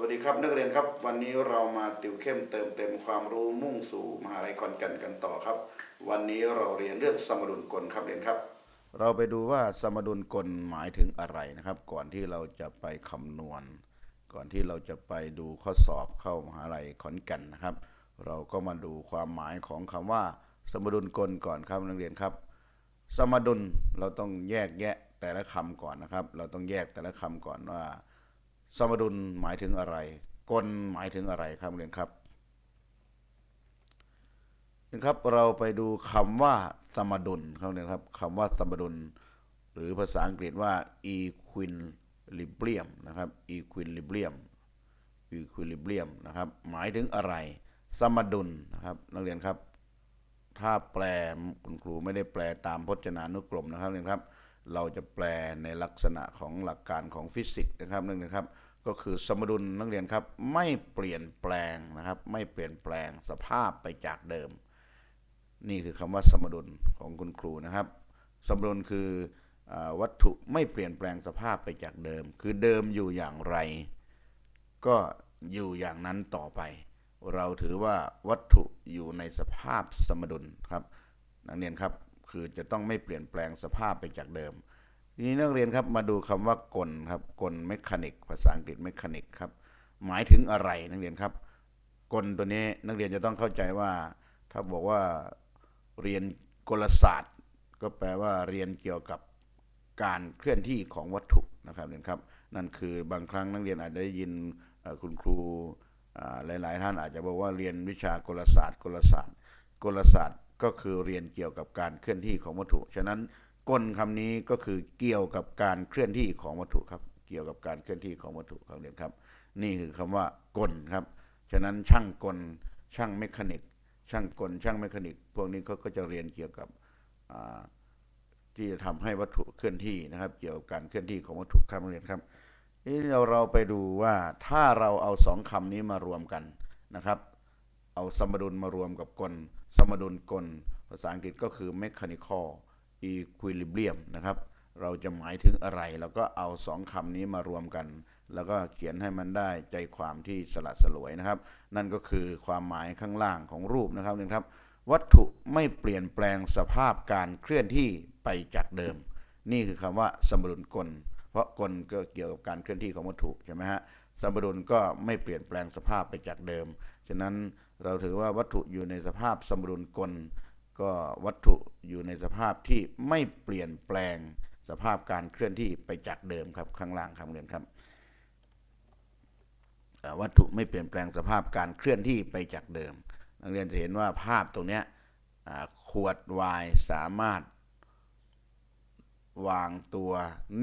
วัสดีครับนักเรียนครับวันนี้เรามาติวเข้มเติมเต็มความรู้มุ่งสู่มหาลัยขอนแก่นกันต่อครับ วันนี้เราเรียนเรื่องสมดุลกลครับเรียนครับ เราไปดูว่าสมดุลกลหมายถึงอะไรนะครับ ก่อนที่เราจะไปคำนวณ ก่อนที่เราจะไปดูข้อสอบเข้ามหาลัยขอนแก่นนะครับ เราก็มาดูความหมายของคำว่า สมดุลกลก่อนครับนักเรียนครับ สมดุลเราต้องแยกแยะแต่ละคำก่อนนะครับ เราต้องแยกแต่ละคำก่อนว่า สมดุลหมายถึงอะไร กลหมายถึงอะไรครับเรียนครับนะครับเราไปดูคำว่าสมดุลครับเรียนครับคำว่าสมดุล หรือภาษาอังกฤษว่า equilibrium นะครับ equilibrium equilibrium นะครับหมายถึงอะไร สมดุลนะครับ นักเรียนครับ ถ้าแปลคุณครูไม่ได้แปลตามพจนานุกรมนะครับเรียนครับ เราจะแปลในลักษณะของหลักการของฟิสิกส์นะครับนักเรียนครับ ก็คือสมดุลนักเรียนครับไม่เปลี่ยนแปลงนะครับ ไม่เปลี่ยนแปลงสภาพไปจากเดิม นี่คือคำว่าสมดุลของคุณครูนะครับ สมดุลคืออวัตถุไม่เปลี่ยนแปลงสภาพไปจากเดิม คือเดิมอยู่อย่างไร ก็อยู่อย่างนั้นต่อไป เราถือว่าวัตถุอยู่ในสภาพสมดุลครับ นักเรียนครับ คือจะต้องไม่เปลี่ยนแปลงสภาพไปจากเดิมทีนี้นักเรียนครับมาดูคำว่ากลครับกลเมคานิกภาษาอังกฤษเมคานิกครับหมายถึงอะไรนักเรียนครับ กลตัวนี้นักเรียนจะต้องเข้าใจว่า ถ้าบอกว่าเรียนกลศาสตร์ ก็แปลว่าเรียนเกี่ยวกับการเคลื่อนที่ของวัตถุนะครับเรียนครับ นั่นคือบางครั้งนักเรียนอาจจะได้ยินคุณครูหลาย ๆ ท่านอาจจะบอกว่าเรียนวิชากลศาสตร์ กลศาสตร์ กลศาสตร์ ก็คือเรียนเกี่ยวกับการเคลื่อนที่ของวัตถุ ฉะนั้นกลคำนี้ก็คือเกี่ยวกับการเคลื่อนที่ของวัตถุครับ เกี่ยวกับการเคลื่อนที่ของวัตถุครับเรียนครับ นี่คือคำว่ากลครับ ฉะนั้นช่างกล ช่างเมคานิก ช่างกล ช่างเมคานิก พวกนี้เขาก็จะเรียนเกี่ยวกับที่จะทำให้วัตถุเคลื่อนที่นะครับ เกี่ยวกับการเคลื่อนที่ของวัตถุครับเรียนครับนี้เราเราไปดูว่าถ้าเราเอาสองคำนี้มารวมกันนะครับ เอาสมดุลมารวมกับกล สมดุลกล ภาษาอังกฤษก็คือ mechanical equilibrium นะครับ เราจะหมายถึงอะไร แล้วก็เอาสองคำนี้มารวมกัน แล้วก็เขียนให้มันได้ใจความที่สลัดสลวยนะครับ นั่นก็คือความหมายข้างล่างของรูปนะครับนี่ครับ วัตถุไม่เปลี่ยนแปลงสภาพการเคลื่อนที่ไปจากเดิม นี่คือคำว่าสมดุลกล เพราะกลก็เกี่ยวกับการเคลื่อนที่ของวัตถุใช่ไหมฮะสมดุลก็ไม่เปลี่ยนแปลงสภาพไปจากเดิม ฉะนั้น เราถือว่าวัตถุอยู่ในสภาพสมดุลกล ก็วัตถุอยู่ในสภาพที่ไม่เปลี่ยนแปลงสภาพการเคลื่อนที่ไปจากเดิมครับข้างล่างครับเรียนครับวัตถุไม่เปลี่ยนแปลงสภาพการเคลื่อนที่ไปจากเดิม นักเรียนจะเห็นว่าภาพตรงนี้ขวดวน์สามารถ วางตัว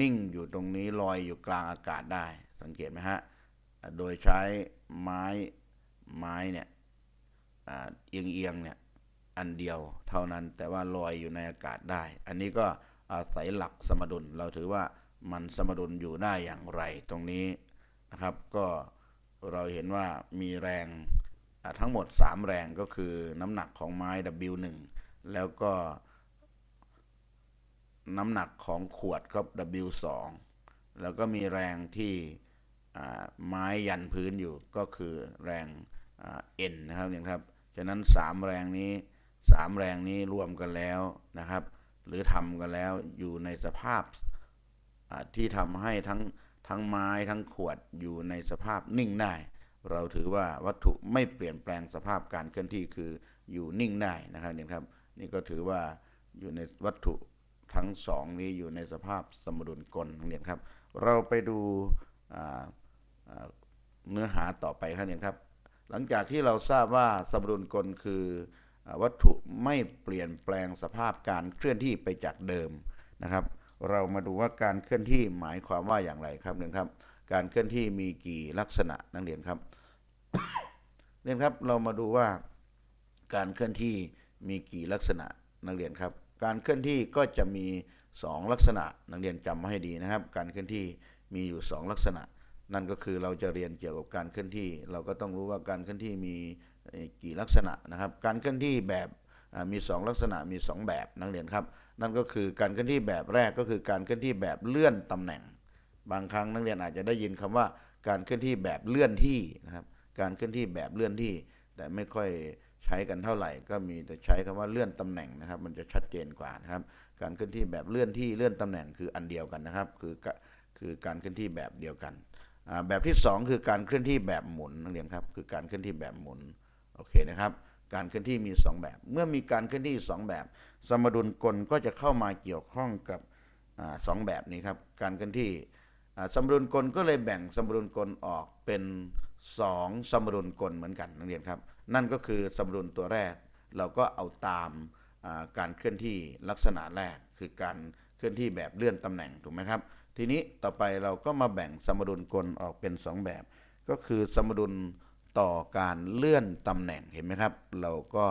นิ่งอยู่ตรงนี้ลอยอยู่กลางอากาศได้ สังเกตไหมฮะ โดยใช้ไม้ไม้เนี่ย เอียงเอียงเนี่ยอันเดียวเท่านั้นแต่ว่าลอยอยู่ในอากาศได้ อันนี้ก็อาศัยหลักสมดุล เราถือว่ามันสมดุลอยู่ได้อย่างไรตรงนี้นะครับ ก็เราเห็นว่ามีแรงทั้งหมด 3 แรงก็คือน้ำหนักของไม้ W1 แล้วก็น้ำหนักของขวดครับ W2 แล้วก็มีแรงที่ไม้ยันพื้นอยู่ก็คือแรง N นะครับเนี่ยครับ ฉะนั้น3แรงนี้3แรงนี้รวมกันแล้วนะครับ หรือทำกันแล้วอยู่ในสภาพที่ทำให้ทั้งทั้งไม้ทั้งขวดอยู่ในสภาพนิ่งได้ เราถือว่าวัตถุไม่เปลี่ยนแปลงสภาพการเคลื่อนที่คืออยู่นิ่งได้นะครับนี่ครับ นี่ก็ถือว่าอยู่ในวัตถุทั้งสองนี้อยู่ในสภาพสมดุลกลนักเรียนครับ เราไปดูเนื้อหาต่อไปครับเรียนครับ หลังจากที่เราทราบว่าสมดุลกลคือวัตถุไม่เปลี่ยนแปลงสภาพการเคลื่อนที่ไปจากเดิมนะครับ เรามาดูว่าการเคลื่อนที่หมายความว่าอย่างไรครับเรียนครับ การเคลื่อนที่มีกี่ลักษณะนักเรียนครับเรียนครับเรามาดูว่าการเคลื่อนที่มีกี่ลักษณะนักเรียนครับ การเคลื่อนที่ก็จะมี 2 ลักษณะนักเรียนจำมาให้ดีนะครับ การเคลื่อนที่มีอยู่ 2 ลักษณะ นั่นก็คือเราจะเรียนเกี่ยวกับการเคลื่อนที่ เราก็ต้องรู้ว่าการเคลื่อนที่มีกี่ลักษณะนะครับ การเคลื่อนที่แบบมี 2 ลักษณะมี 2 แบบนักเรียนครับ นั่นก็คือการเคลื่อนที่แบบแรกก็คือการเคลื่อนที่แบบเลื่อนตำแหน่ง บางครั้งนักเรียนอาจจะได้ยินคำว่าการเคลื่อนที่แบบเลื่อนที่นะครับ การเคลื่อนที่แบบเลื่อนที่ แต่ไม่ค่อยใช้กันเท่าไหร่ ก็มีแต่ใช้คำว่าเลื่อนตำแหน่งนะครับ มันจะชัดเจนกว่านะครับ การเคลื่อนที่แบบเลื่อนที่เลื่อนตำแหน่งคืออันเดียวกันนะครับ คือคือการเคลื่อนที่แบบเดียวกัน แบบที่สองคือการเคลื่อนที่แบบหมุนนักเรียนครับคือการเคลื่อนที่แบบหมุนโอเคนะครับ การเคลื่อนที่มีสองแบบ เมื่อมีการเคลื่อนที่สองแบบ สมดุลกลก็จะเข้ามาเกี่ยวข้องกับอสองแบบนี้ครับการเคลื่อนที่สมดุลกลก็เลยแบ่งสมดุลกลออกเป็นสองสมดุลกลเหมือนกันนักเรียนครับ นั่นก็คือสมดุลตัวแรก เราก็เอาตามการเคลื่อนที่ลักษณะแรก คือการเคลื่อนที่แบบเลื่อนตำแหน่งถูกไหมครับ ทีนี้ต่อไปเราก็มาแบ่งสมดุลกลออกเป็นสองแบบ ก็คือสมดุลต่อการเลื่อนตำแหน่งเห็นไหมครับ เราก็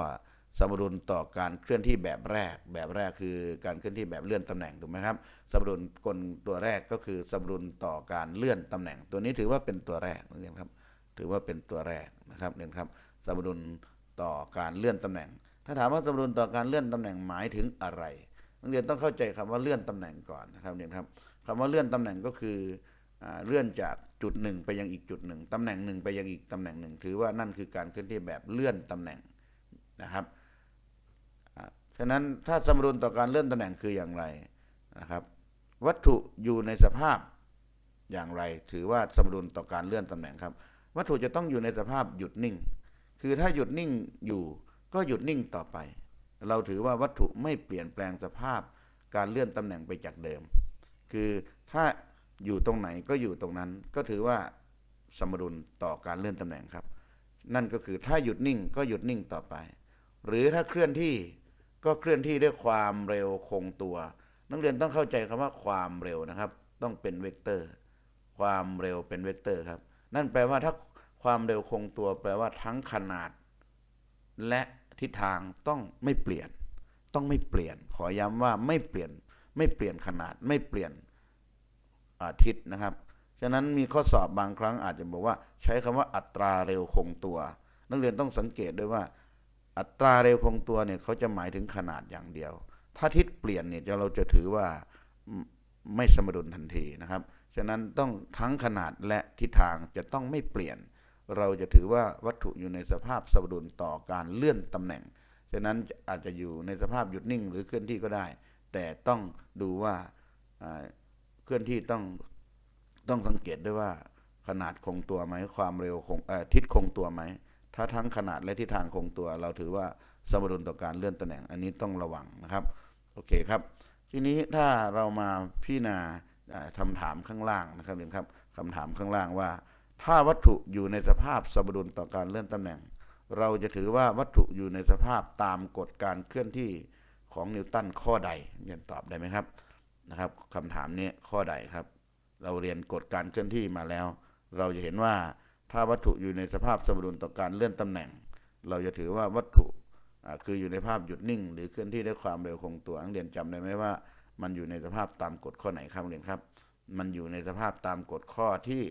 สมดุลต่อการเคลื่อนที่แบบแรก แบบแรกคือการเคลื่อนที่แบบเลื่อนตำแหน่งถูกไหมครับ สมดุลกลตัวแรกก็คือสมดุลต่อการเลื่อนตำแหน่ง ตัวนี้ถือว่าเป็นตัวแรกนักเรียนครับ ถือว่าเป็นตัวแรกนะครับเรียครับ สมดุลต่อการเลื่อนตำแหน่ง ถ้าถามว่าสมดุลต่อการเลื่อนตำแหน่งหมายถึงอะไรนักเรียนต้องเข้าใจคำว่าเลื่อนตำแหน่งก่อนนะครับเรียครับ คำว่าเลื่อนตำแหน่งก็คืออเลื่อนจากจุดหนึ่งไปยังอีกจุดหนึ่งตำแหน่งหนึ่งไปยังอีกตำแหน่งหนึ่งถือว่านั่นคือการเคลื่อนที่แบบเลื่อนตำแหน่งนะครับฉะนั้นถ้าสมดุลต่อการเลื่อนตำแหน่งคืออย่างไรนะครับ วัตถุอยู่ในสภาพอย่างไร ถือว่าสมดุลต่อการเลื่อนตำแหน่งครับ วัตถุจะต้องอยู่ในสภาพหยุดนิ่ง คือถ้าหยุดนิ่งอยู่ก็หยุดนิ่งต่อไป เราถือว่าวัตถุไม่เปลี่ยนแปลงสภาพการเลื่อนตำแหน่งไปจากเดิม คือถ้าอยู่ตรงไหนก็อยู่ตรงนั้น ก็ถือว่าสมดุลต่อการเลื่อนตำแหน่งครับ นั่นก็คือถ้าหยุดนิ่งก็หยุดนิ่งต่อไป หรือถ้าเคลื่อนที่ก็เคลื่อนที่ด้วยความเร็วคงตัว นักเรียนต้องเข้าใจคำว่าความเร็วนะครับ ต้องเป็นเวกเตอร์ ความเร็วเป็นเวกเตอร์ครับ นั่นแปลว่าถ้าความเร็วคงตัว แปลว่าทั้งขนาด และทิศทางต้องไม่เปลี่ยน ต้องไม่เปลี่ยน ขอย้ำว่าไม่เปลี่ยน ไม่เปลี่ยนขนาด ไม่เปลี่ยน อาทิศนะครับ ฉะนั้นมีข้อสอบบางครั้งอาจจะบอกว่า ใช้คำว่าอัตราเร็วคงตัว นักเรียนต้องสังเกตด้วยว่า อัตราเร็วคงตัวเนี่ยเขาจะหมายถึงขนาดอย่างเดียว ถ้าทิศเปลี่ยนเนี่ยจะเราจะถือว่าไม่สมดุลทันทีนะครับ ฉะนั้นต้องทั้งขนาดและทิศทางจะต้องไม่เปลี่ยน เราจะถือว่าวัตถุอยู่ในสภาพสมดุลต่อการเลื่อนตำแหน่ง ฉะนั้นอาจจะอยู่ในสภาพหยุดนิ่งหรือเคลื่อนที่ก็ได้ แต่ต้องดูว่า เคลื่อนที่ต้องต้องสังเกตด้วยว่าขนาดคงตัวไหมความเร็วคงทิศคงตัวไหมถ้าทั้งขนาดและทิศทางคงตัว เราถือว่าสมดุลต่อการเลื่อนตำแหน่งอันนี้ต้องระวังนะครับโอเคครับ ทีนี้ถ้าเรามาพิจารณาอ่าคำถามข้างล่างนะครับเรียนครับคำถามข้างล่างว่า ถ้าวัตถุอยู่ในสภาพสมดุลต่อการเลื่อนตำแหน่ง เราจะถือว่าวัตถุอยู่ในสภาพตามกฎการเคลื่อนที่ของนิวตันข้อใดเรียนตอบได้ไหมครับ นะครับคำถามนี้ข้อใดครับ เราเรียนกฎการเคลื่อนที่มาแล้ว เราจะเห็นว่าถ้าวัตถุอยู่ในสภาพสมดุลต่อการเลื่อนตำแหน่ง เราจะถือว่าวัตถุคืออยู่ในภาพหยุดนิ่ง หรือเคลื่อนที่ด้วยความเร็วคงตัวนักเรียนจำได้ไหมว่า มันอยู่ในสภาพตามกฎข้อไหนครับนักเรียนครับ มันอยู่ในสภาพตามกฎข้อที่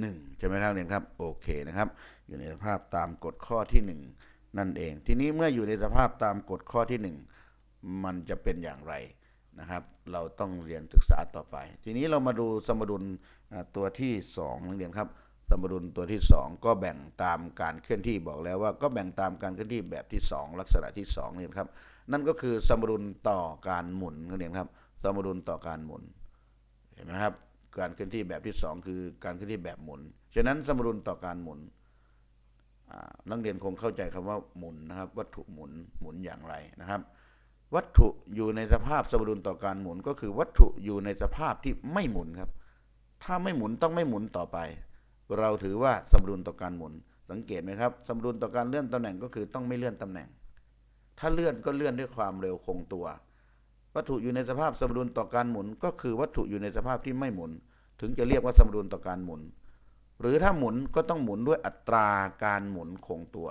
หนึ่งใช่ไหมครับนักเรียนครับโอเคนะครับ อยู่ในสภาพตามกฎข้อที่หนึ่งนั่นเอง ทีนี้เมื่ออยู่ในสภาพตามกฎข้อที่หนึ่งมันจะเป็นอย่างไร นะครับ เราต้องเรียนศึกษาต่อไป ทีนี้เรามาดูสมดุลตัวที่สองนักเรียนครับ สมดุลตัวที่สองก็แบ่งตามการเคลื่อนที่บอกแล้วว่า ก็แบ่งตามการเคลื่อนที่แบบที่สองลักษณะที่สองนี่ครับ นั่นก็คือสมดุลต่อการหมุนนักเรียนครับ สมดุลต่อการหมุนเห็นไหมครับ การเคลื่อนที่แบบที่สองคือการเคลื่อนที่แบบหมุนฉะนั้นสมดุลต่อการหมุนนักเรียนคงเข้าใจคำว่าหมุนนะครับ วัตถุหมุนหมุนอย่างไรนะครับ วัตถุอยู่ในสภาพสมดุลต่อการหมุนก็คือวัตถุอยู่ในสภาพที่ไม่หมุนครับ ถ้าไม่หมุนต้องไม่หมุนต่อไป เราถือว่าสมดุลต่อการหมุน สังเกตไหมครับ สมดุลต่อการเลื่อนตำแหน่งก็คือต้องไม่เลื่อนตำแหน่ง ถ้าเลื่อนก็เลื่อนด้วยความเร็วคงตัว วัตถุอยู่ในสภาพสมดุลต่อการหมุน ก็คือวัตถุอยู่ในสภาพที่ไม่หมุน ถึงจะเรียกว่าสมดุลต่อการหมุน หรือถ้าหมุนก็ต้องหมุนด้วยอัตราการหมุนคงตัว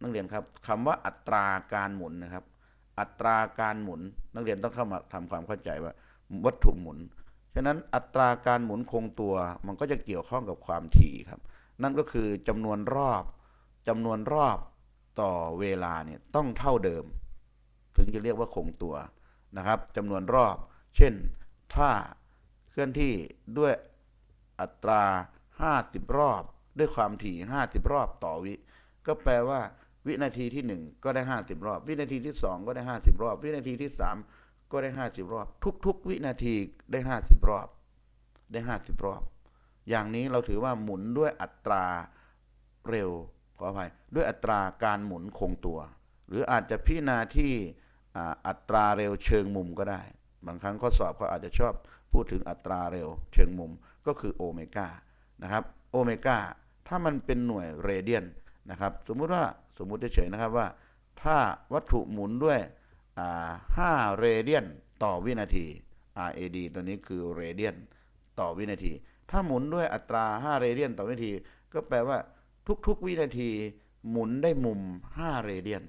นักเรียนครับคำว่าอัตราการหมุนนะครับ อัตราการหมุน นักเรียนต้องเข้ามาทำความเข้าใจว่าวัตถุหมุน ฉะนั้นอัตราการหมุนคงตัวมันก็จะเกี่ยวข้องกับความถี่ครับ นั่นก็คือจำนวนรอบจำนวนรอบต่อเวลาเนี่ยต้องเท่าเดิม ถึงจะเรียกว่าคงตัวนะครับจำนวนรอบ เช่น ถ้าเคลื่อนที่ด้วยอัตรา 50 รอบ ด้วยความถี่ 50 รอบต่อวิ ก็แปลว่า วินาทีที่1ก็ได้50รอบ วินาทีที่2ก็ได้50รอบ วินาทีที่3ก็ได้50รอบ ทุก ๆ วินาทีได้50รอบ ได้50รอบ อย่างนี้เราถือว่าหมุนด้วยอัตราเร็วขออภัยด้วยอัตราการหมุนคงตัว หรืออาจจะพิจารณาที่อัตราเร็วเชิงมุมก็ได้ บางครั้งข้อสอบเขาอาจจะชอบพูดถึงอัตราเร็วเชิงมุมก็คือโอเมก้านะครับโอเมก้าถ้ามันเป็นหน่วยเรเดียนนะครับ สมมุติว่า สมมุติเฉยๆนะครับว่า ถ้าวัตถุหมุนด้วยอ่า5เรเดียนต่อวินาที RAD ตัวนี้คือเรเดียนต่อวินาที ถ้าหมุนด้วยอัตรา 5 เรเดียนต่อวินาที ก็แปลว่าทุกๆวินาทีหมุนได้มุม 5 เรเดียน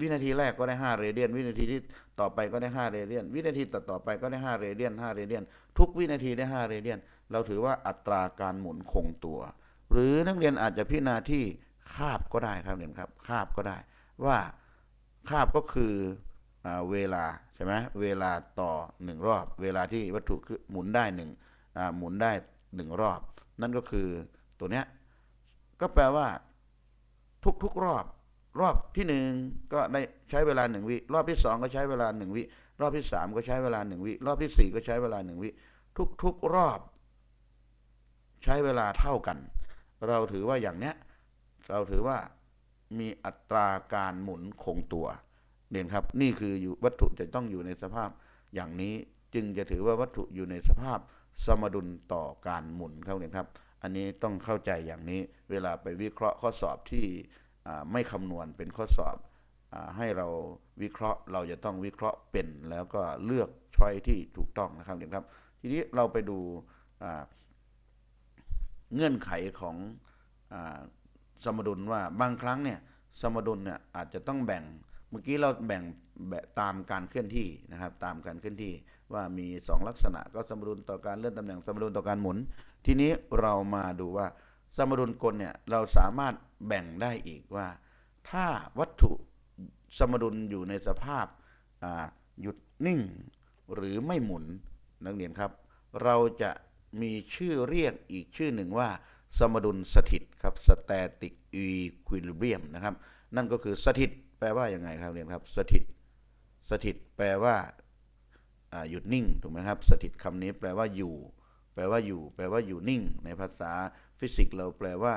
วินาทีแรกก็ได้ 5 เรเดียน วินาทีที่ต่อไปก็ได้ 5 เรเดียน วินาทีต่อต่อไปก็ได้ 5 เรเดียน 5 เรเดียน ทุกวินาทีได้ 5 เรเดียน เราถือว่าอัตราการหมุนคงตัว หรือนักเรียนอาจจะพิจารณาที่ คาบก็ได้ครับเรียนครับคาบก็ได้ ว่าคาบก็คืออเวลาใช่ไหมเวลาต่อหนึ่งรอบ เวลาที่วัตถุคือหมุนได้หนึ่งหมุนได้หนึ่งรอบ นั่นก็คือตัวเนี้ยก็แปลว่า ทุกๆรอบ รอบที่หนึ่งก็ได้ใช้เวลาหนึ่งวิรอบที่สองก็ใช้เวลาหนึ่งวิรอบที่สามก็ใช้เวลาหนึ่งวิรอบที่สี่ก็ใช้เวลาหนึ่งวิทุกๆรอบ ใช้เวลาเท่ากัน เราถือว่าอย่างเนี้ย เราถือว่ามีอัตราการหมุนคงตัวเด่นครับ นี่คืออยู่วัตถุจะต้องอยู่ในสภาพอย่างนี้จึงจะถือว่าวัตถุอยู่ในสภาพสมดุลต่อการหมุนครับเด่นครับ อันนี้ต้องเข้าใจอย่างนี้ เวลาไปวิเคราะห์ข้อสอบที่ไม่คำนวณเป็นข้อสอบอให้เราวิเคราะห์เราจะต้องวิเคราะห์เป็น แล้วก็เลือกช้อยที่ถูกต้องนะครับเด่นครับ ทีนี้เราไปดูเงื่อนไขของ สมดุลว่าบางครั้งเนี่ยสมดุลเนี่ยอาจจะต้องแบ่ง เมื่อกี้เราแบ่งแบบตามการเคลื่อนที่นะครับ ตามการเคลื่อนที่ว่ามีสองลักษณะก็สมดุลต่อการเลื่อนตำแหน่งสมดุลต่อการหมุน ทีนี้เรามาดูว่าสมดุลกลเนี่ยเราสามารถแบ่งได้อีกว่า ถ้าวัตถุสมดุลอยู่ในสภาพหยุดนิ่ง หรือไม่หมุนนักเรียนครับ เราจะมีชื่อเรียกอีกชื่อหนึ่งว่า สมดุลสถิตครับ static equilibrium นะครับ นั่นก็คือสถิตแปลว่าอยังไงครับเรียนครับสถิตสถิตแปลว่าหยุดนิ่งถูกไหมครับ สถิตคำนี้แปลว่าอยู่ แปลว่าอยู่ แปลว่าอยู่นิ่ง ในภาษาฟิสิกส์เราแปลว่า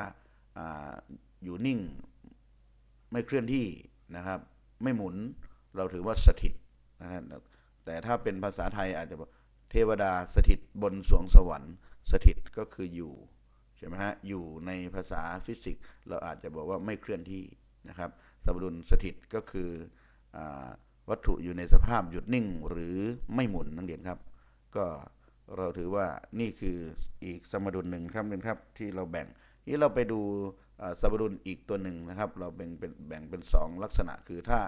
อยู่นิ่ง ไม่เคลื่อนที่นะครับ ไม่หมุนเราถือว่าสถิตนะครับแต่ถ้าเป็นภาษาไทยอาจจะเทวดาสถิตบนสวงสวรรค์ สถิตก็คืออยู่ ใช่ไหมฮะอยู่ในภาษาฟิสิกส์ เราอาจจะบอกว่าไม่เคลื่อนที่นะครับ สมดุลสถิตก็คืออวัตถุอยู่ในสภาพหยุดนิ่งหรือไม่หมุนนักเรียนครับ ก็เราถือว่านี่คืออีกสมดุลหนึ่งครับเรียนครับที่เราแบ่งนี่เราไปดูสมดุลอีกตัวหนึ่งนะครับ เราแบ่งเป็นแบ่งเป็นสองลักษณะคือถ้า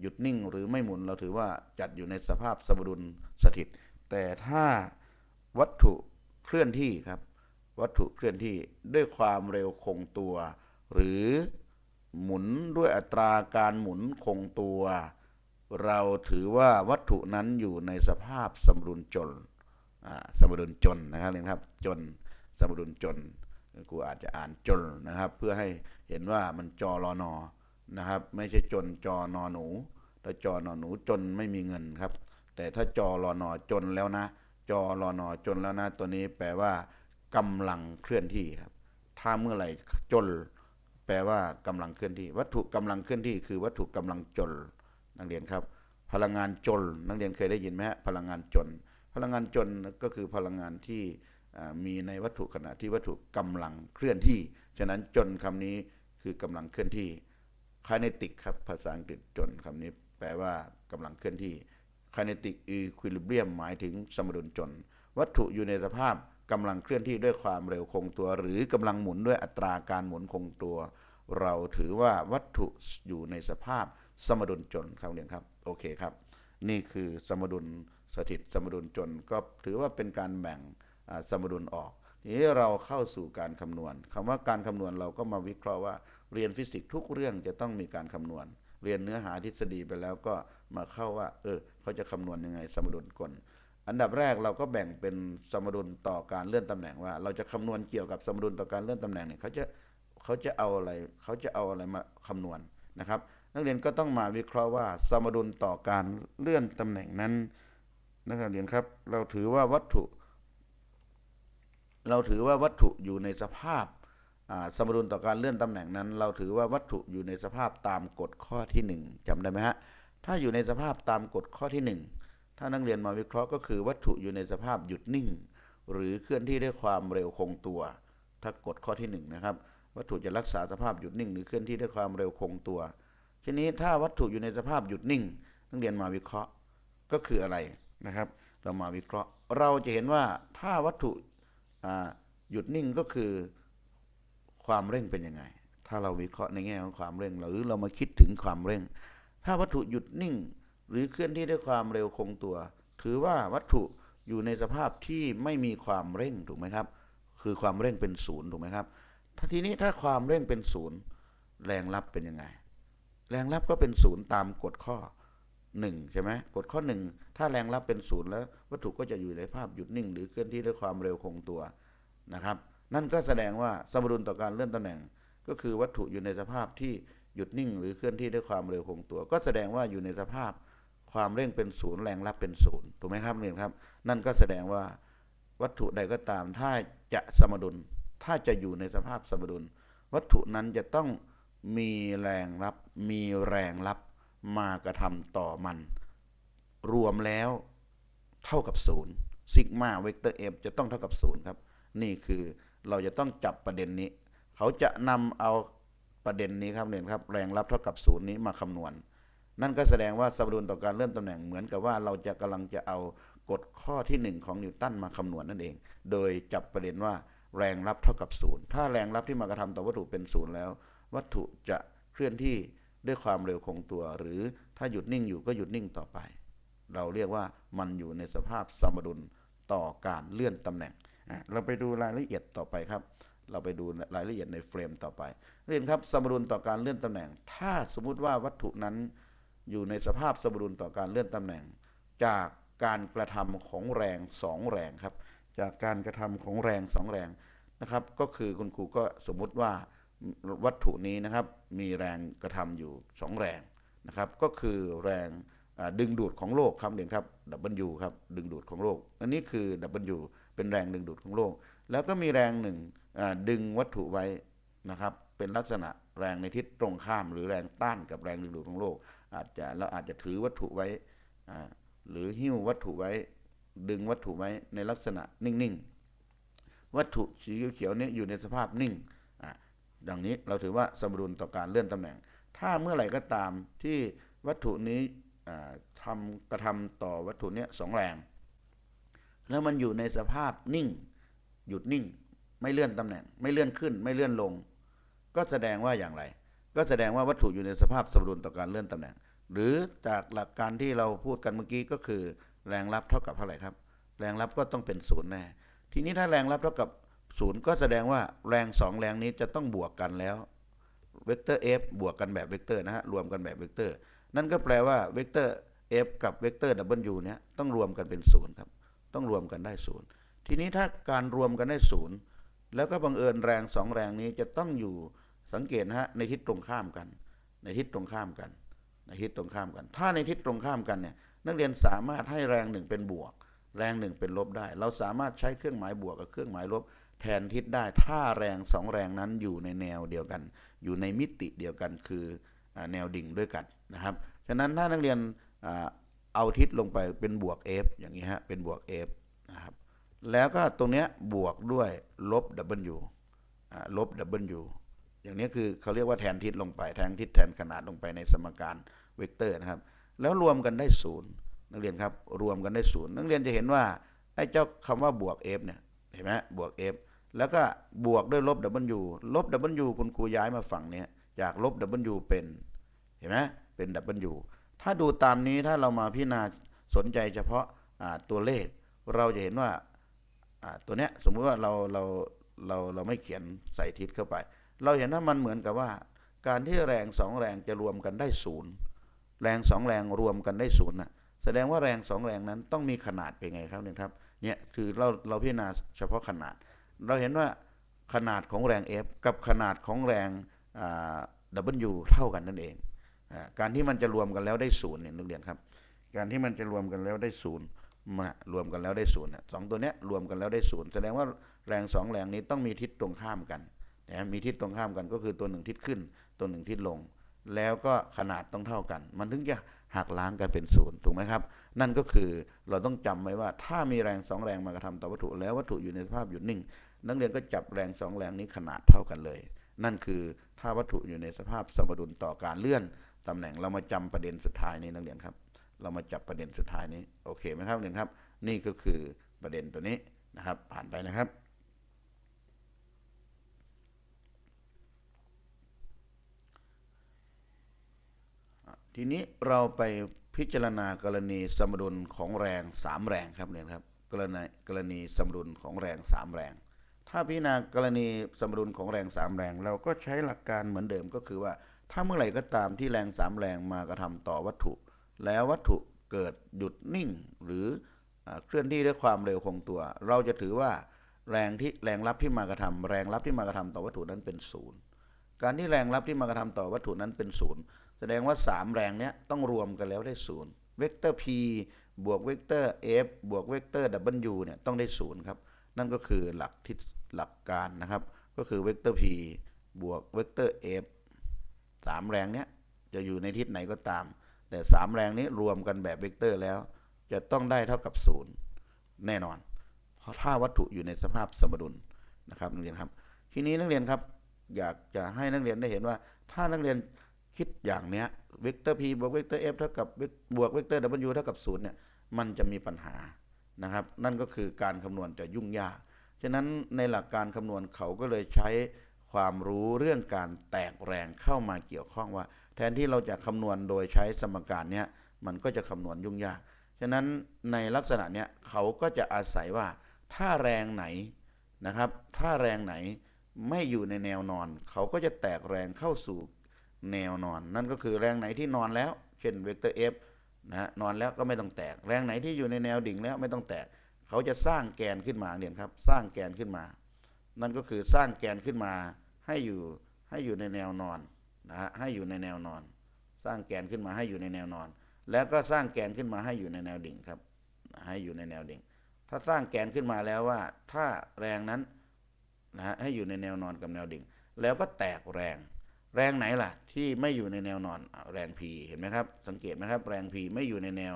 หยุดนิ่งหรือไม่หมุนเราถือว่าจัดอยู่ในสภาพสมดุลสถิต แต่ถ้าวัตถุเคลื่อนที่ครับ วัตถุเคลื่อนที่ด้วยความเร็วคงตัว หรือหมุนด้วยอัตราการหมุนคงตัว เราถือว่าวัตถุนั้นอยู่ในสภาพสมดุลจนสมดุลจนนะครับเรียนครับจนสมดุลจนครูอาจจะอ่านจนนะครับ เพื่อให้เห็นว่ามันจอรอนอนะครับ ไม่ใช่จนจอนอหนูถ้าจอนอหนูจนไม่มีเงินครับ แต่ถ้าจอรอนอจนแล้วนะ จอรอนอจนแล้วนะตัวนี้แปลว่า กำลังเคลื่อนที่ครับ ถ้าเมื่อไหร่จนแปลว่ากำลังเคลื่อนที่ วัตถุกำลังเคลื่อนที่ คือวัตถุกำลังจนนักเรียนครับ พลังงานจนนักเรียนเคยได้ยินไหมฮะพลังงานจน พลังงานจนก็คือพลังงานที่มีในวัตถุขณะที่วัตถุกำลังเคลื่อนที่ ฉะนั้นจนคำนี้คือกำลังเคลื่อนที่ kinetic ครับภาษาอังกฤษจนคำนี้แปลว่ากำลังเคลื่อนที่ kinetic equilibrium หมายถึงสมดุลจน วัตถุอยู่ในสภาพ กำลังเคลื่อนที่ด้วยความเร็วคงตัว หรือกำลังหมุนด้วยอัตราการหมุนคงตัว เราถือว่าวัตถุอยู่ในสภาพสมดุลจนครับเรียนครับโอเคครับ นี่คือสมดุลสถิตสมดุลจนก็ถือว่าเป็นการแบ่งสมดุลออกทีนี้เราเข้าสู่การคำนวณคำว่าการคำนวณเราก็มาวิเคราะห์ว่าเรียนฟิสิกส์ทุกเรื่องจะต้องมีการคำนวณ เรียนเนื้อหาทฤษฎีไปแล้วก็มาเข้าว่า เออเขาจะคำนวณยังไง สมดุลกล อันดับแรกเราก็แบ่งเป็นสมดุลต่อการเลื่อนตำแหน่งว่า เราจะคำนวณเกี่ยวกับสมดุลต่อการเลื่อนตำแหน่งเนี่ยเขาจะเขาจะเอาอะไรเขาจะเอาอะไรมาคำนวณนะครับ นักเรียนก็ต้องมาวิเคราะห์ว่าสมดุลต่อการเลื่อนตำแหน่งนั้นนักเรียนครับ เราถือว่าวัตถุ เราถือว่าวัตถุอยู่ในสภาพอ่าสมดุลต่อการเลื่อนตำแหน่งนั้น เราถือว่าวัตถุอยู่ในสภาพตามกฎข้อที่หนึ่งจำได้ไหมฮะถ้าอยู่ในสภาพตามกฎข้อที่หนึ่ง ถ้านักเรียนมาวิเคราะห์ก็คือวัตถุอยู่ในสภาพหยุดนิ่ง หรือเคลื่อนที่ด้วยความเร็วคงตัว ถ้ากฎข้อที่หนึ่งนะครับ วัตถุจะรักษาสภาพหยุดนิ่ง หรือเคลื่อนที่ด้วยความเร็วคงตัว ทีนี้ถ้าวัตถุอยู่ในสภาพหยุดนิ่ง นักเรียนมาวิเคราะห์ก็คืออะไรนะครับ เรามาวิเคราะห์ เราจะเห็นว่าถ้าวัตถุหยุดนิ่งก็คือความเร่งเป็นยังไง ถ้าเราวิเคราะห์ในแง่ของความเร่งหรือเรามาคิดถึงความเร่ง ถ้าวัตถุหยุดนิ่ง หรือเคลื่อนที่ด้วยความเร็วคงตัว ถือว่าวัตถุอยู่ในสภาพที่ไม่มีความเร่งถูกไหมครับ คือความเร่งเป็นศูนย์ถูกไหมครับถ้าทีนี้ถ้าความเร่งเป็นศูนย์แรงรับเป็นยังไง แรงรับก็เป็นศูนย์ตามกฎข้อหนึ่งใช่ไหมกฎข้อหนึ่งถ้าแรงรับเป็นศูนย์แล้ว วัตถุก็จะอยู่ในภาพหยุดนิ่ง หรือเคลื่อนที่ด้วยความเร็วคงตัวนะครับ นั่นก็แสดงว่าสมดุลต่อการเลื่อนตำแหน่ง ก็คือวัตถุอยู่ในสภาพที่หยุดนิ่ง หรือเคลื่อนที่ด้วยความเร็วคงตัว ก็แสดงว่าอยู่ในสภาพ ความเร่งเป็นศูนย์แรงรับเป็นศูนย์ถูกไหมครับเรียนครับ นั่นก็แสดงว่าวัตถุใดก็ตาม ถ้าจะสมดุล ถ้าจะอยู่ในสภาพสมดุล วัตถุนั้นจะต้องมีแรงรับ มีแรงรับมากระทำต่อมัน รวมแล้วเท่ากับศูนย์ซิกมาเวกเตอร์เอฟจะต้องเท่ากับศูนย์ครับ นี่คือเราจะต้องจับประเด็นนี้ เขาจะนำเอาประเด็นนี้ครับเนี่ยครับ แรงรับเท่ากับศูนย์นี้มาคำนวณ นั่นก็แสดงว่าสมดุลต่อการเลื่อนตำแหน่งเหมือนกับว่าเราจะกำลังจะเอากฎข้อที่หนึ่งของนิวตันมาคำนวณนั่นเอง โดยจับประเด็นว่าแรงรับเท่ากับศูนย์ถ้าแรงรับที่มากระทำต่อวัตถุเป็นศูนย์แล้ว วัตถุจะเคลื่อนที่ด้วยความเร็วคงตัว หรือถ้าหยุดนิ่งอยู่ก็หยุดนิ่งต่อไป เราเรียกว่ามันอยู่ในสภาพสมดุลต่อการเลื่อนตำแหน่ง เราไปดูรายละเอียดต่อไปครับ เราไปดูรายละเอียดในเฟรมต่อไป เรียนครับสมดุลต่อการเลื่อนตำแหน่ง ถ้าสมมุติว่าวัตถุนั้น อยู่ในสภาพสมดุลต่อการเลื่อนตำแหน่ง จากการกระทำของแรงสองแรงครับ จากการกระทำของแรงสองแรงนะครับ ก็คือคุณครูก็สมมุติว่าวัตถุนี้นะครับมีแรงกระทำอยู่สองแรงนะครับ ก็คือแรงดึงดูดของโลกครับเรียนครับ W ครับดึงดูดของโลก อันนี้คือ W เป็นแรงดึงดูดของโลก แล้วก็มีแรงหนึ่งดึงวัตถุไว้นะครับ เป็นลักษณะแรงในทิศตรงข้าม หรือแรงต้านกับแรงดึงดูดของโลก อาจจะเราอาจจะถือวัตถุไว้หรือหิ้ววัตถุไว้ ดึงวัตถุไว้ในลักษณะนิ่งๆ วัตถุสีเขียวๆนี่ยอยู่ในสภาพนิ่งดังนี้เราถือว่าสมดุลต่อการเลื่อนตำแหน่ง ถ้าเมื่อไหร่ก็ตามที่วัตถุนี้ทำกระทำต่อวัตถุนี้สองแรง แล้วมันอยู่ในสภาพนิ่ง หยุดนิ่ง ไม่เลื่อนตำแหน่ง ไม่เลื่อนขึ้น ไม่เลื่อนลง ก็แสดงว่าอย่างไร ก็แสดงว่าวัตถุอยู่ในสภาพสมดุลต่อการเลื่อนตำแหน่ง หรือจากหลักการที่เราพูดกันเมื่อกี้ก็คือ แรงรับเท่ากับเท่าไหร่ครับ แรงรับก็ต้องเป็นศูนย์แน่ ทีนี้ถ้าแรงรับเท่ากับศูนย์ก็แสดงว่าแรงสองแรงนี้จะต้องบวกกันแล้วเวกเตอร์ f บวกกันแบบเวกเตอร์นะฮะรวมกันแบบเวกเตอร์ นั่นก็แปลว่าเวกเตอร์ f กับเวกเตอร์ w เนี่ยต้องรวมกันเป็นศูนย์ครับต้องรวมกันได้ศูนย์ทีนี้ถ้าการรวมกันได้ศูนย์แล้วก็บังเอิญแรงสองแรงนี้จะต้องอยู่ สังเกตนะฮะในทิศตรงข้ามกัน ในทิศตรงข้ามกัน ในทิศตรงข้ามกัน ถ้าในทิศตรงข้ามกันเนี่ยนักเรียนสามารถให้แรงหนึ่งเป็นบวก แรงหนึ่งเป็นลบได้ เราสามารถใช้เครื่องหมายบวกกับเครื่องหมายลบ แทนทิศได้ ถ้าแรงสองแรงนั้นอยู่ในแนวเดียวกัน อยู่ในมิติเดียวกันคือแนวดิ่งด้วยกันนะครับฉะนั้นถ้านักเรียนเอาทิศลงไปเป็นบวก f อย่างนี้ฮะเป็นบวก f นะครับแล้วก็ตรงเนี้ยบวกด้วยลบ w ลบ w อย่างนี้คือเขาเรียกว่าแทนทิศลงไปแทนทิศแทนขนาดลงไปในสมการเวกเตอร์นะครับ แล้วรวมกันได้ศูนย์นักเรียนครับ รวมกันได้ศูนย์นักเรียนจะเห็นว่าไอ้เจ้าคำว่าบวก f เนี่ยเห็นไหมบวก f แล้วก็บวกด้วยลบ w ลบ w คุณครูย้ายมาฝั่งเนี้ยจากลบ w เป็นเห็นไหมเป็น w ถ้าดูตามนี้ถ้าเรามาพิจารณาสนใจเฉพาะตัวเลข เราจะเห็นว่าอ่าตัวเนี้ยสมมุติว่าเราเราเราเราไม่เขียนใส่ทิศเข้าไป เราเห็นว่ามันเหมือนกับว่า การที่แรงสองแรงจะรวมกันได้ศูนย์แรงสองแรงรวมกันได้ศูนย์นะแสดงว่าแรงสองแรงนั้นต้องมีขนาดเป็นไงครับเนี่ยครับเนี่ยคือเราเราพิจารณาเฉพาะขนาด เราเห็นว่าขนาดของแรง F กับขนาดของแรงอ่า W เท่ากันนั่นเองอการที่มันจะรวมกันแล้วได้ศูนย์เนี่ยนักเรียนครับ การที่มันจะรวมกันแล้วได้ศูนย์มารวมกันแล้วได้ศูนย์สองตัวเนี้ยรวมกันแล้วได้ศูนย์แสดงว่าแรงสองแรงนี้ต้องมีทิศตรงข้ามกัน นะมีทิศตรงข้ามกันก็คือตัวหนึ่งทิศขึ้น ตัวหนึ่งทิศลง แล้วก็ขนาดต้องเท่ากัน มันถึงจะหักล้างกันเป็นศูนย์ถูกไหมครับ นั่นก็คือเราต้องจำไว้ว่า ถ้ามีแรงสองแรงมากระทำต่อวัตถุ แล้ววัตถุอยู่ในสภาพหยุดนิ่ง นักเรียนก็จับแรงสองแรงนี้ขนาดเท่ากันเลย นั่นคือถ้าวัตถุอยู่ในสภาพสมดุลต่อการเลื่อนตำแหน่งเรามาจำประเด็นสุดท้ายนี้นักเรียนครับ เรามาจับประเด็นสุดท้ายนี้โอเคไหมครับนักเรียนครับ นี่ก็คือประเด็นตัวนี้นะครับ ผ่านไปนะครับ ทีนี้เราไปพิจารณากรณีสมดุลของแรงสามแรงครับเนี่ยครับกรณีกรณีสมดุลของแรงสามแรง ถ้าพิจารณากรณีสมดุลของแรงสามแรง เราก็ใช้หลักการเหมือนเดิมก็คือว่า ถ้าเมื่อไหร่ก็ตามที่แรงสามแรงมากระทำต่อวัตถุ แล้ววัตถุเกิดหยุดนิ่ง หรืออเคลื่อนที่ด้วยความเร็วคงตัว เราจะถือว่าแรงที่แรงรับที่มากระทำแรงรับที่มากระทำต่อวัตถุนั้นเป็นศูนย์การที่แรงรับที่มากระทำต่อวัตถุนั้นเป็นศูนย์ แสดงว่า 3 แรงเนี้ยต้องรวมกันแล้วได้ศูนย์เวกเตอร์ p บวกเวกเตอร์ f บวกเวกเตอร์ w เนี่ยต้องได้ศูนย์ครับนั่นก็คือหลักทิศหลักการนะครับ ก็คือเวกเตอร์ p บวกเวกเตอร์ f สามแรงเนี้ยจะอยู่ในทิศไหนก็ตาม แต่สามแรงนี้รวมกันแบบเวกเตอร์แล้ว จะต้องได้เท่ากับศูนย์แน่นอน เพราะถ้าวัตถุอยู่ในสภาพสมดุลนะครับนักเรียนครับ ทีนี้นักเรียนครับ อยากจะให้นักเรียนได้เห็นว่า ถ้านักเรียน คิดอย่างเนี้ยเวกเตอร์ p บวกเวกเตอร์ f เท่ากับบวกเวกเตอร์ w เท่ากับศูนย์เนี่ยมันจะมีปัญหานะครับ นั่นก็คือการคำนวณจะยุ่งยาก ฉะนั้นในหลักการคำนวณเขาก็เลยใช้ความรู้เรื่องการแตกแรงเข้ามาเกี่ยวข้องว่า แทนที่เราจะคำนวณโดยใช้สมการเนี้ยมันก็จะคำนวณยุ่งยาก ฉะนั้นในลักษณะเนี้ยเขาก็จะอาศัยว่าถ้าแรงไหนนะครับ ถ้าแรงไหนไม่อยู่ในแนวนอน เขาก็จะแตกแรงเข้าสู่ แนวนอน นั่นก็คือแรงไหนที่นอนแล้ว เช่นเวกเตอร์ f นะฮะนอนแล้วก็ไม่ต้องแตก แรงไหนที่อยู่ในแนวดิ่งแล้วไม่ต้องแตก เขาจะสร้างแกนขึ้นมาเนี่ยครับ สร้างแกนขึ้นมา นั่นก็คือสร้างแกนขึ้นมา ให้อยู่ให้อยู่ในแนวนอนนะฮะให้อยู่ในแนวนอน สร้างแกนขึ้นมาให้อยู่ในแนวนอน แล้วก็สร้างแกนขึ้นมาให้อยู่ในแนวดิ่งครับ ให้อยู่ในแนวดิ่ง ถ้าสร้างแกนขึ้นมาแล้วว่า ถ้าแรงนั้นนะฮะให้อยู่ในแนวนอนกับแนวดิ่ง แล้วก็แตกแรง แรงไหนล่ะ ที่ไม่อยู่ในแนวนอน แรง P เห็นไหมครับ สังเกตไหมครับ แรง P ไม่อยู่ในแนว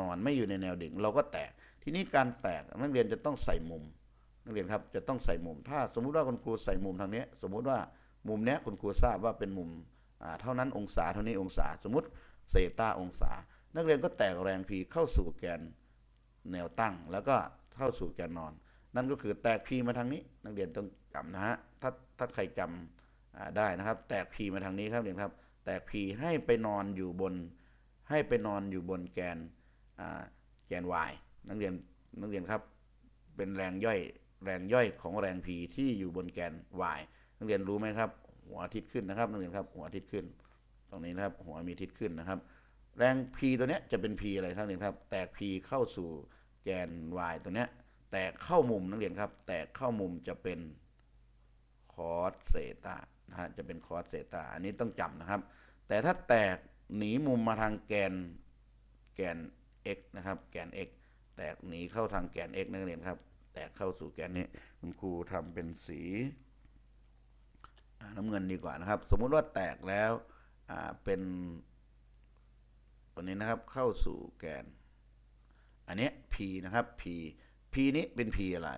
นอน ไม่อยู่ในแนวดิ่ง เราก็แตก ทีนี้การแตกนักเรียนจะต้องใส่มุม นักเรียนครับจะต้องใส่มุม ถ้าสมมุติว่าคุณครูใส่มุมทางนี้ สมมุติว่ามุมเนี้ยคุณครูทราบว่าเป็นมุมเท่านั้นองศาเท่านี้องศา สมมุติเซตาองศา นักเรียนก็แตกแรง P เข้าสู่แกนแนวตั้ง แล้วก็เข้าสู่แกนนอน นั่นก็คือแตก P มาทางนี้ นักเรียนต้องจำนะฮะถ้าถ้าใครจำอ่า ได้นะครับ แตก P มาทางนี้ครับเรียนครับ แตก P ให้ไปนอนอยู่บน ให้ไปนอนอยู่บนแกนแกน y นักเรียนนักเรียนครับ เป็นแรงย่อยแรงย่อยของแรง P ที่อยู่บนแกน y นักเรียนรู้ไหมครับ หัวอาทิตย์ขึ้นนะครับนักเรียนครับหัวอาทิตย์ขึ้น ตรงนี้นะครับ หัวมีทิตย์ขึ้นนะครับ แรง P ตัวเนี้ยจะเป็น P อะไรครับนักเรียนครับ แตก P เข้าสู่แกน y ตัวเนี้ยแตกเข้ามุมนักเรียนครับ แตกเข้ามุมจะเป็นคอสเซตา นะฮะจะเป็นคอสเซตาอันนี้ต้องจำนะครับ แต่ถ้าแตกหนีมุมมาทางแกนแกน x นะครับ แกน x แตกหนีเข้าทางแกน x นักเรียนครับ แตกเข้าสู่แกนนี้คุณครูทำเป็นสีน้ำเงินดีกว่านะครับ สมมุติว่าแตกแล้วเป็นตัวนี้นะครับเข้าสู่แกน อันนี้ p นะครับ p p นี้เป็น p อะไร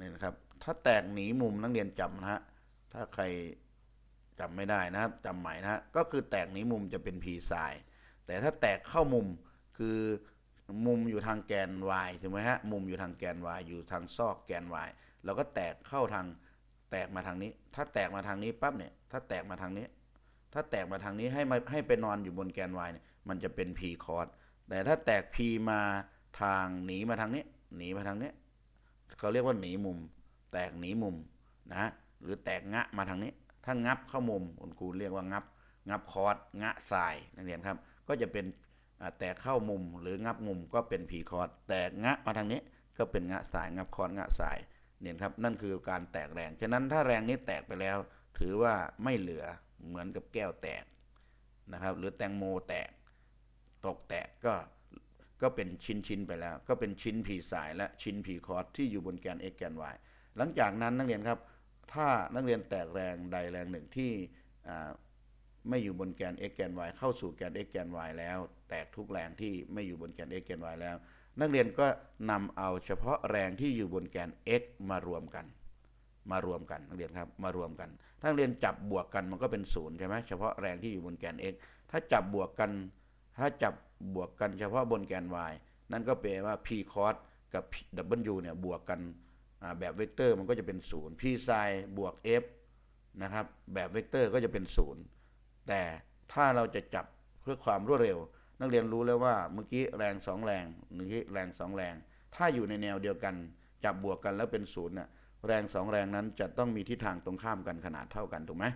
นี่นะครับ ถ้าแตกหนีมุมนักเรียนจำนะฮะ ถ้าใครจำไม่ได้นะครับจำใหม่นะก็คือแตกนี้มุมจะเป็น p ไซน์แต่ถ้าแตกเข้ามุมคือมุมอยู่ทางแกน y ถูกไหมฮะมุมอยู่ทางแกน y อยู่ทางซอกแกน y เราก็แตกเข้าทางแตกมาทางนี้ ถ้าแตกมาทางนี้ปั๊บเนี่ยถ้าแตกมาทางนี้ ถ้าแตกมาทางนี้ให้มาให้ไปนอนอยู่บนแกน y เนี่ยมันจะเป็น p คอสแต่ถ้าแตก p มาทางหนีมาทางนี้ หนีมาทางนี้เขาเรียกว่าหนีมุม แตกหนีมุมนะ หรือแตกงะมาทางนี้ ถ้างับเข้ามุมคุณครูเรียกว่างับ งับคอร์สงะทรายนักเรียนครับ ก็จะเป็นแตกเข้ามุมหรืองับมุมก็เป็นพีคอร์สแตกงะมาทางนี้ก็เป็นงะสายงับคอร์สงะสายเนี่ยครับนั่นคือการแตกแรงฉะนั้นถ้าแรงนี้แตกไปแล้ว ถือว่าไม่เหลือเหมือนกับแก้วแตกนะครับหรือแตงโมแตก ตกแตกก็ก็เป็นชิ้นชิ้นไปแล้ว ก็เป็นชิ้นผีสายและชิ้นผีคอร์สที่อยู่บนแกน x แกน y หลังจากนั้นนักเรียนครับ ถ้านักเรียนแตกแรงใดแรงหนึ่งที่ไม่อยู่บนแกน x แกน y เข้าสู่แกน x แกน y แล้ว แตกทุกแรงที่ไม่อยู่บนแกน x แกน y แล้ว นักเรียนก็นำเอาเฉพาะแรงที่อยู่บนแกน x มารวมกัน มารวมกันนักเรียนครับมารวมกัน ถ้านักเรียนจับบวกกันมันก็เป็นศูนย์ใช่ไหมเฉพาะแรงที่อยู่บนแกน x ถ้าจับบวกกัน ถ้าจับบวกกันเฉพาะบนแกน y นั่นก็แปลว่า p cos กับ w เนี่ยบวกกัน แบบเวกเตอร์มันก็จะเป็นศูนย์ p sin บวก f นะครับ แบบเวกเตอร์ก็จะเป็นศูนย์แต่ถ้าเราจะจับเพื่อความรวดเร็ว นักเรียนรู้แล้วว่าเมื่อกี้แรงสองแรงเมื่อกี้แรงสองแรง ถ้าอยู่ในแนวเดียวกัน จับบวกกันแล้วเป็นศูนย์น่ะแรงสองแรงนั้นจะต้องมีทิศทางตรงข้ามกันขนาดเท่ากันถูกไหม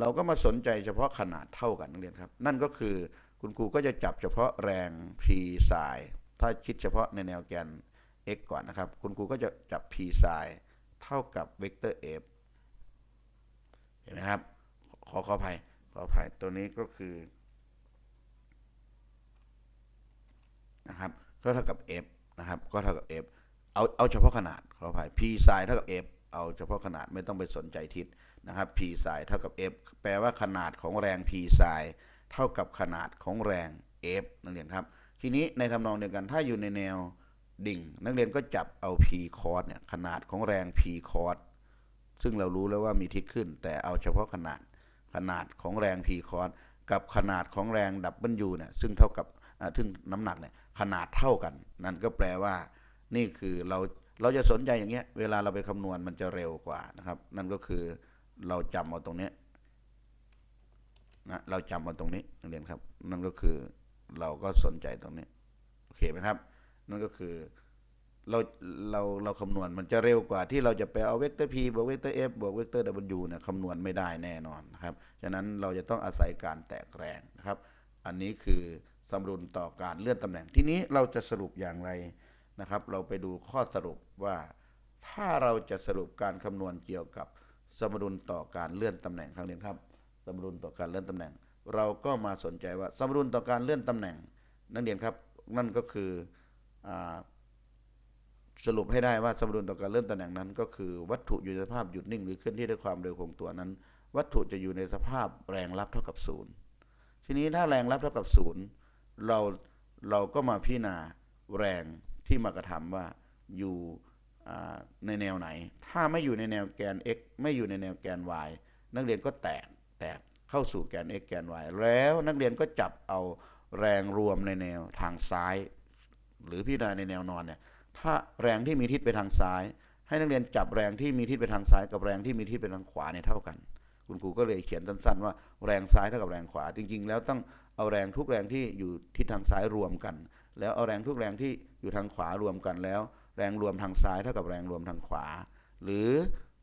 เราก็มาสนใจเฉพาะขนาดเท่ากันนักเรียนครับ นั่นก็คือคุณครูก็จะจับเฉพาะแรง p สายถ้าคิดเฉพาะในแนวแกน x ก่อนนะครับ คุณครูก็จะจับ p สายเท่ากับเวกเตอร์ f เห็นไหมครับ ขอขออภัยขออภัยตัวนี้ก็คือนะครับก็เท่ากับ f นะครับ ก็เท่ากับ f เอาเอาเฉพาะขนาดขออภัย p สายเท่ากับ f เอาเฉพาะขนาดไม่ต้องไปสนใจทิศนะครับ p สายเท่ากับ f แปลว่าขนาดของแรง p สายเท่ากับขนาดของแรง f นักเรียนครับ ทีนี้ในทำนองเดียวกันถ้าอยู่ในแนว ดิ่ง นักเรียนก็จับเอา p cos เนี่ยขนาดของแรง p cos ซึ่งเรารู้แล้วว่ามีทิศขึ้น แต่เอาเฉพาะขนาดขนาดของแรง p cos กับขนาดของแรง w เบิลยูเนี่ยซึ่งเท่ากับซึ่งน้ำหนักเนี่ยขนาดเท่ากัน นั่นก็แปลว่า นี่คือเราเราจะสนใจอย่างเงี้ยเวลาเราไปคำนวณมันจะเร็วกว่านะครับ นั่นก็คือเราจำเอาตรงเนี้ยนะเราจำเอาตรงนี้นักเรียนครับ นั่นก็คือเราก็สนใจตรงนี้ โอเคไหมครับ นั่นก็คือเราเราเราคำนวณมันจะเร็วกว่าที่เราจะไปเอาเวกเตอร์ p บวกเวกเตอร์ f บวกเวกเตอร์ w เนี่ยคำนวณไม่ได้แน่นอนนะครับ ฉะนั้นเราจะต้องอาศัยการแตกแรงนะครับ อันนี้คือสมดุลต่อการเลื่อนตำแหน่ง ทีนี้เราจะสรุปอย่างไรนะครับ เราไปดูข้อสรุปว่า ถ้าเราจะสรุปการคำนวณเกี่ยวกับสมดุลต่อการเลื่อนตำแหน่งครั้งนี้ครับ สมดุลต่อการเลื่อนตำแหน่ง เราก็มาสนใจว่าสมดุลต่อการเลื่อนตำแหน่ง นักเรียนครับ นั่นก็คือ สรุปให้ได้ว่าสมดุลต่อการเลื่อนตำแหน่งนั้น ก็คือวัตถุอยู่ในสภาพหยุดนิ่ง หรือเคลื่อนที่ด้วยความเร็วคงตัวนั้น วัตถุจะอยู่ในสภาพแรงรับเท่ากับศูนย์ทีนี้ถ้าแรงรับเท่ากับศูนย์เราเราก็มาพิจารณาแรงที่มากระทำว่าอยู่อ่ในแนวไหน ถ้าไม่อยู่ในแนวแกน x ไม่อยู่ในแนวแกน y นักเรียนก็แตกแตกเข้าสู่แกน x แกน y แล้วนักเรียนก็จับเอาแรงรวมในแนวทางซ้าย หรือพิจารณาในแนวนอนเนี่ยถ้าแรงที่มีทิศไปทางซ้าย ให้นักเรียนจับแรงที่มีทิศไปทางซ้าย กับแรงที่มีทิศไปทางขวาเนี่ยเท่ากัน คุณครูก็เลยเขียนสั้นๆ ว่าแรงซ้ายเท่ากับแรงขวา จริง ๆ แล้วต้องเอาแรงทุกแรงที่อยู่ทิศทางซ้ายรวมกัน แล้วเอาแรงทุกแรงที่อยู่ทางขวารวมกันแล้ว แรงรวมทางซ้ายเท่ากับแรงรวมทางขวา หรือ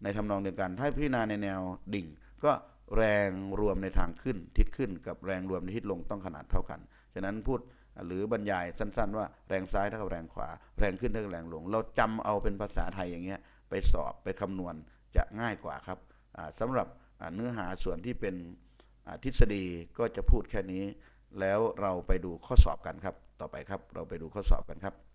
ในทำนองเดียวกัน ถ้าพิจารณาในแนวดิ่ง ก็แรงรวมในทางขึ้นทิศขึ้น กับแรงรวมในทิศลงต้องขนาดเท่ากัน ฉะนั้นพูด หรือบรรยายสั้น ๆ ว่าแรงซ้ายเท่ากับแรงขวา แรงขึ้นเท่ากับแรงลง เราจำเอาเป็นภาษาไทยอย่างเงี้ยไปสอบไปคำนวณจะง่ายกว่าครับสำสำหรับเนื้อหาส่วนที่เป็นทฤษฎีก็จะพูดแค่นี้ แล้วเราไปดูข้อสอบกันครับ ต่อไปครับ เราไปดูข้อสอบกันครับ